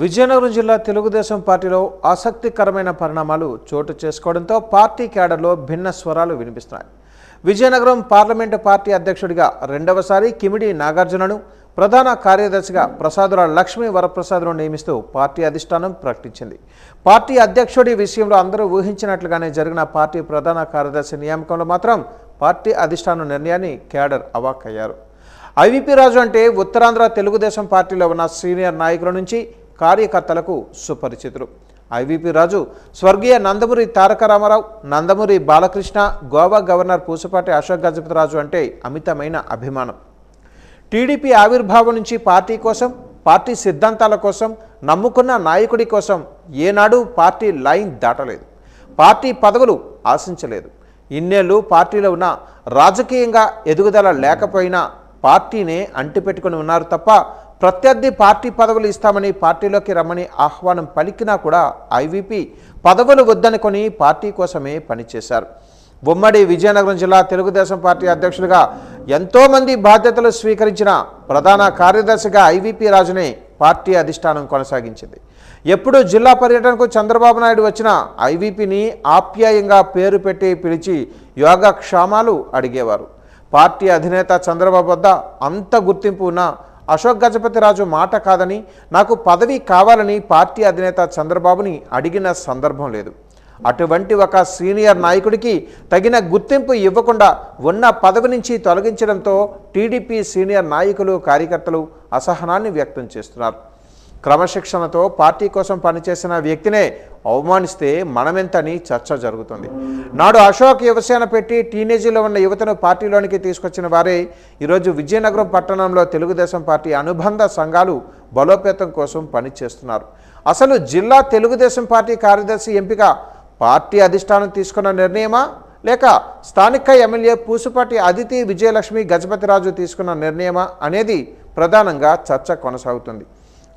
విజయనగరం జిల్లా తెలుగుదేశం పార్టీలో ఆసక్తికరమైన పరిణామాలు చోటు చేసుకోవడంతో పార్టీ క్యాడర్లో భిన్న స్వరాలు వినిపిస్తున్నాయి. విజయనగరం పార్లమెంటు పార్టీ అధ్యక్షుడిగా రెండవసారి కిమిడి నాగార్జునను ప్రధాన కార్యదర్శిగా ప్రసాదుల లక్ష్మీ వరప్రసాద్ను నియమిస్తూ పార్టీ అధిష్టానం ప్రకటించింది. పార్టీ అధ్యక్షుడి విషయంలో అందరూ ఊహించినట్లుగానే జరిగిన పార్టీ ప్రధాన కార్యదర్శి నియామకంలో మాత్రం పార్టీ అధిష్టానం నిర్ణయాన్ని క్యాడర్ అవాక్కయ్యారు. ఐవీపీ రాజు అంటే ఉత్తరాంధ్ర తెలుగుదేశం పార్టీలో ఉన్న సీనియర్ నాయకుల నుంచి కార్యకర్తలకు సుపరిచితులు. ఐవీపీ రాజు స్వర్గీయ నందమూరి తారక రామారావు నందమూరి బాలకృష్ణ గోవా గవర్నర్ పూసపాటి అశోక్ గజపతిరాజు అంటే అమితమైన అభిమానం. టీడీపీ ఆవిర్భావం నుంచి పార్టీ కోసం పార్టీ సిద్ధాంతాల కోసం నమ్ముకున్న నాయకుడి కోసం ఏనాడు పార్టీ లైన్ దాటలేదు. పార్టీ పదవులు ఆశించలేదు. ఇన్నేళ్ళు పార్టీలో ఉన్న రాజకీయంగా ఎదుగుదల లేకపోయినా పార్టీనే అంటిపెట్టుకుని ఉన్నారు తప్ప ప్రత్యర్థి పార్టీ పదవులు ఇస్తామని పార్టీలోకి రమ్మని ఆహ్వానం పలికినా కూడా ఐవీపీ పదవులు వద్దనుకొని పార్టీ కోసమే పనిచేశారు. ఉమ్మడి విజయనగరం జిల్లా తెలుగుదేశం పార్టీ అధ్యక్షుడిగా ఎంతోమంది బాధ్యతలు స్వీకరించిన ప్రధాన కార్యదర్శిగా ఐవీపీ రాజునే పార్టీ అధిష్టానం కొనసాగించింది. ఎప్పుడు జిల్లా పర్యటనకు చంద్రబాబు నాయుడు వచ్చిన ఐవీపీని ఆప్యాయంగా పేరు పెట్టి పిలిచి యోగక్షామాలు అడిగేవారు. పార్టీ అధినేత చంద్రబాబు వద్ద అంత గుర్తింపు ఉన్న అశోక్ గజపతిరాజు మాట కాదని నాకు పదవి కావాలని పార్టీ అధినేత చంద్రబాబుని అడిగిన సందర్భం లేదు. అటువంటి ఒక సీనియర్ నాయకుడికి తగిన గుర్తింపు ఇవ్వకుండా ఉన్న పదవి నుంచి తొలగించడంతో టీడీపీ సీనియర్ నాయకులు కార్యకర్తలు అసహనాన్ని వ్యక్తం చేస్తున్నారు. క్రమశిక్షణతో పార్టీ కోసం పనిచేసిన వ్యక్తినే అవమానిస్తే మనమెంతని చర్చ జరుగుతుంది. నాడు అశోక్ యువసేన పెట్టి టీనేజీలో ఉన్న యువతను పార్టీలోనికి తీసుకొచ్చిన వారే ఈరోజు విజయనగరం పట్టణంలో తెలుగుదేశం పార్టీ అనుబంధ సంఘాలు బలోపేతం కోసం పనిచేస్తున్నారు. అసలు జిల్లా తెలుగుదేశం పార్టీ కార్యదర్శి ఎంపిక పార్టీ అధిష్టానం తీసుకున్న నిర్ణయమా? లేక స్థానిక ఎమ్మెల్యే పూసుపాటి అదితి విజయలక్ష్మి గజపతిరాజు తీసుకున్న నిర్ణయమా అనేది ప్రధానంగా చర్చ కొనసాగుతుంది.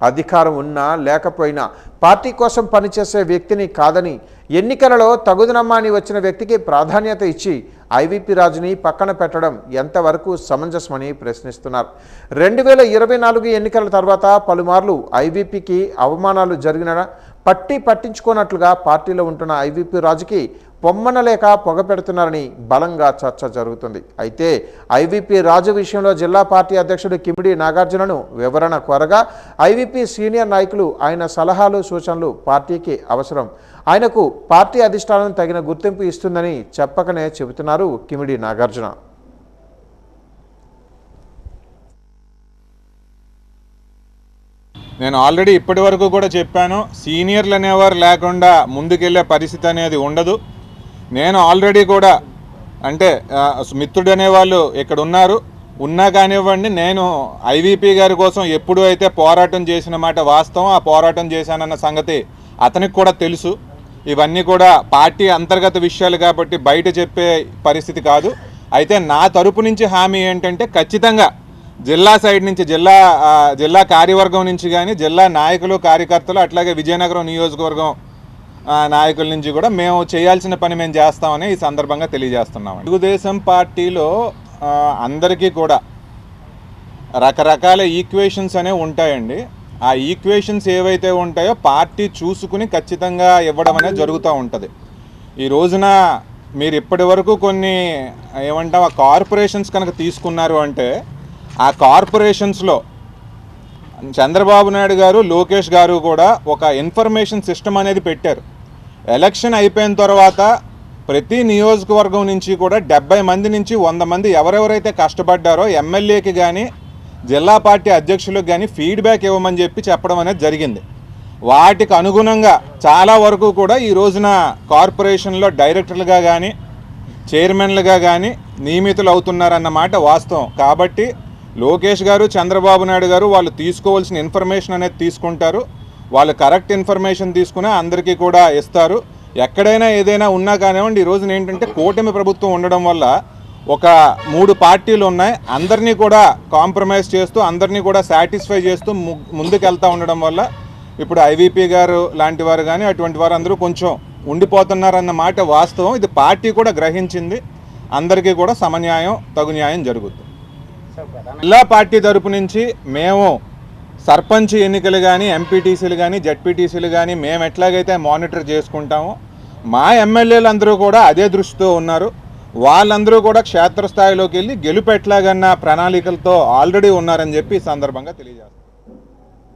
అధికారం ఉన్నా లేకపోయినా పార్టీ కోసం పనిచేసే వ్యక్తిని కాదని ఎన్నికలలో తగుదనమ్మాని వచ్చిన వ్యక్తికి ప్రాధాన్యత ఇచ్చి ఐవీపీ రాజుని పక్కన పెట్టడం ఎంతవరకు సమంజసమని ప్రశ్నిస్తున్నారు. రెండు వేల ఇరవై నాలుగు ఎన్నికల తర్వాత పలుమార్లు ఐవీపీకి అవమానాలు జరిగిన పట్టి పట్టించుకోనట్లుగా పార్టీలో ఉంటున్న ఐవీపీ రాజుకి పొమ్మనలేక పొగ పెడుతున్నారని బలంగా చర్చ జరుగుతుంది. అయితే ఐవీపీ రాజు విషయంలో జిల్లా పార్టీ అధ్యక్షుడు కిమిడి నాగార్జునను వివరణ కోరగా ఐవీపీ సీనియర్ నాయకులు ఆయన సలహాలు సూచనలు పార్టీకి అవసరం. ఆయనకు పార్టీ అధిష్టానం తగిన గుర్తింపు ఇస్తుందని చెప్పకనే చెబుతున్నారు కిమిడి నాగార్జున. నేను ఆల్రెడీ ఇప్పటి వరకు కూడా చెప్పాను సీనియర్లు అనేవారు లేకుండా ముందుకెళ్ళే పరిస్థితి అనేది ఉండదు. నేను ఆల్రెడీ కూడా అంటే మిత్రుడు అనేవాళ్ళు ఇక్కడ ఉన్నారు. ఉన్నా కానివ్వండి నేను ఐవీపీ గారి కోసం ఎప్పుడు అయితే పోరాటం చేసిన మాట వాస్తవం ఆ పోరాటం చేశానన్న సంగతి అతనికి కూడా తెలుసు. ఇవన్నీ కూడా పార్టీ అంతర్గత విషయాలు కాబట్టి బయట చెప్పే పరిస్థితి కాదు. అయితే నా తరపు నుంచి హామీ ఏంటంటే ఖచ్చితంగా జిల్లా సైడ్ నుంచి జిల్లా జిల్లా కార్యవర్గం నుంచి కానీ జిల్లా నాయకులు కార్యకర్తలు అట్లాగే విజయనగరం నియోజకవర్గం నాయకుల నుంచి కూడా మేము చేయాల్సిన పని మేము చేస్తామని ఈ సందర్భంగా తెలియజేస్తున్నాం తెలుగుదేశం పార్టీలో అందరికీ కూడా రకరకాల ఈక్వేషన్స్ అనేవి ఉంటాయండి. ఆ ఈక్వేషన్స్ ఏవైతే ఉంటాయో పార్టీ చూసుకుని ఖచ్చితంగా ఇవ్వడం అనేది జరుగుతూ ఉంటుంది. ఈ రోజున మీరు ఇప్పటి వరకు కొన్ని ఏమంటాం ఆ కార్పొరేషన్స్ కనుక తీసుకున్నారు అంటే ఆ కార్పొరేషన్స్లో చంద్రబాబు నాయుడు గారు లోకేష్ గారు కూడా ఒక ఇన్ఫర్మేషన్ సిస్టమ్ అనేది పెట్టారు. ఎలక్షన్ అయిపోయిన తర్వాత ప్రతి నియోజకవర్గం నుంచి కూడా డెబ్బై మంది నుంచి వంద మంది ఎవరెవరైతే కష్టపడ్డారో ఎమ్మెల్యేకి కానీ జిల్లా పార్టీ అధ్యక్షులకు కానీ ఫీడ్బ్యాక్ ఇవ్వమని చెప్పి చెప్పడం అనేది జరిగింది. వాటికి అనుగుణంగా చాలా వరకు కూడా ఈ రోజున కార్పొరేషన్లో డైరెక్టర్లుగా కానీ చైర్మన్లుగా కానీ నియమితులు అవుతున్నారన్నమాట వాస్తవం. కాబట్టి లోకేష్ గారు చంద్రబాబు నాయుడు గారు వాళ్ళు తీసుకోవాల్సిన ఇన్ఫర్మేషన్ అనేది తీసుకుంటారు. వాళ్ళు కరెక్ట్ ఇన్ఫర్మేషన్ తీసుకుని అందరికీ కూడా ఇస్తారు. ఎక్కడైనా ఏదైనా ఉన్నా కానివ్వండి ఈ రోజున ఏంటంటే కూటమి ప్రభుత్వం ఉండడం వల్ల ఒక మూడు పార్టీలు ఉన్నాయి. అందరినీ కూడా కాంప్రమైజ్ చేస్తూ అందరినీ కూడా సాటిస్ఫై చేస్తూ ము- ముందుకు వెళ్తూ ఉండడం వల్ల ఇప్పుడు ఐవీపీ గారు లాంటి వారు కానీ అటువంటి వారు అందరూ కొంచెం ఉండిపోతున్నారన్న మాట వాస్తవం. ఇది పార్టీ కూడా గ్రహించింది. అందరికీ కూడా సమన్యాయం తగు న్యాయం జరుగుతుంది జిల్లా పార్టీ తరపు నుంచి మేము సర్పంచ్ ఎన్నికలు కానీ ఎంపీటీసీలు కానీ జడ్పీటీసీలు కానీ మేము ఎట్లాగైతే మానిటర్ చేసుకుంటామో మా ఎమ్మెల్యేలు అందరూ కూడా అదే దృష్టితో ఉన్నారు. వాళ్ళందరూ కూడా క్షేత్రస్థాయిలోకి వెళ్ళి గెలుపెట్లాగన్న ప్రణాళికలతో ఆల్రెడీ ఉన్నారని చెప్పి ఈ సందర్భంగా తెలియజేస్తారు